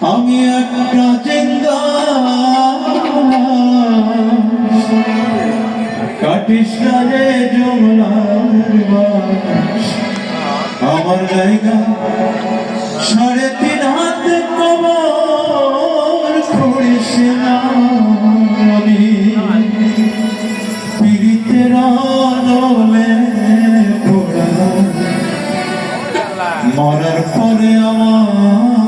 আমি একটা জিন্দা। কাটিস রে আমার জায়গা সাড়ে তিন হাত কবর করিস না আমি। পীড়িতের আদলে মরার পরে আমায়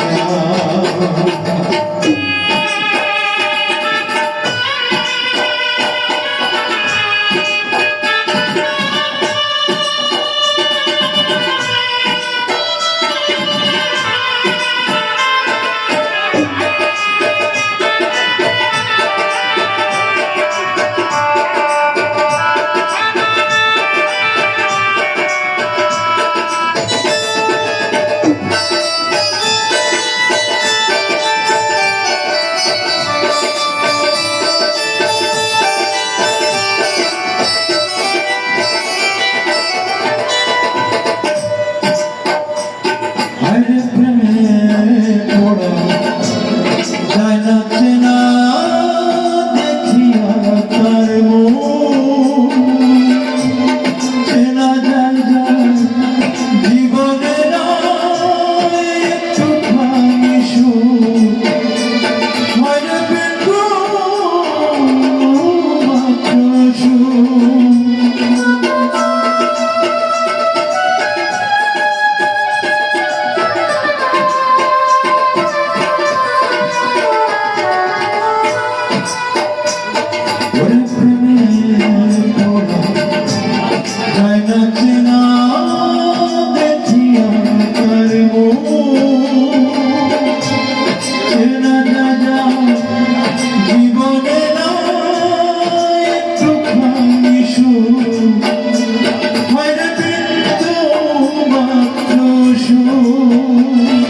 아. I just bring সুর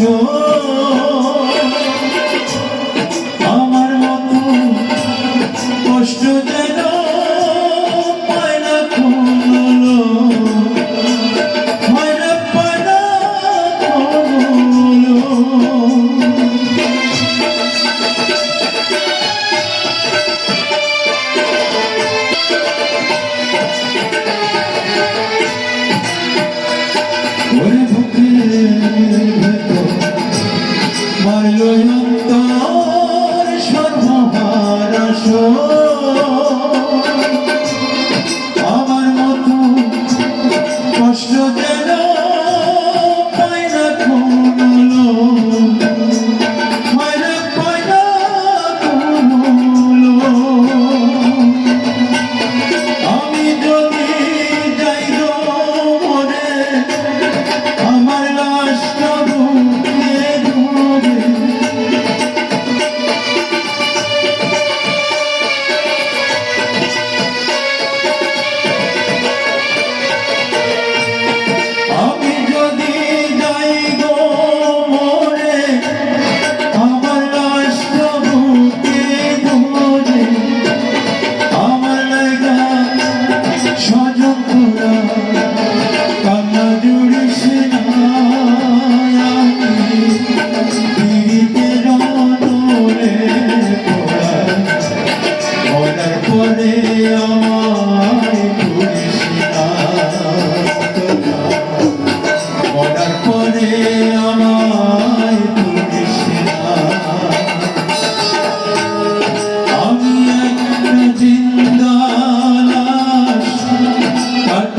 Lord. মায়ন্ত সর্বহারা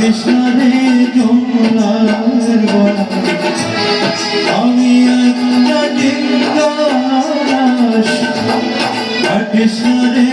কাটিস না রে জঙ্গলার গলা আমি একটা জিন্দা লাশ কাটিস না রে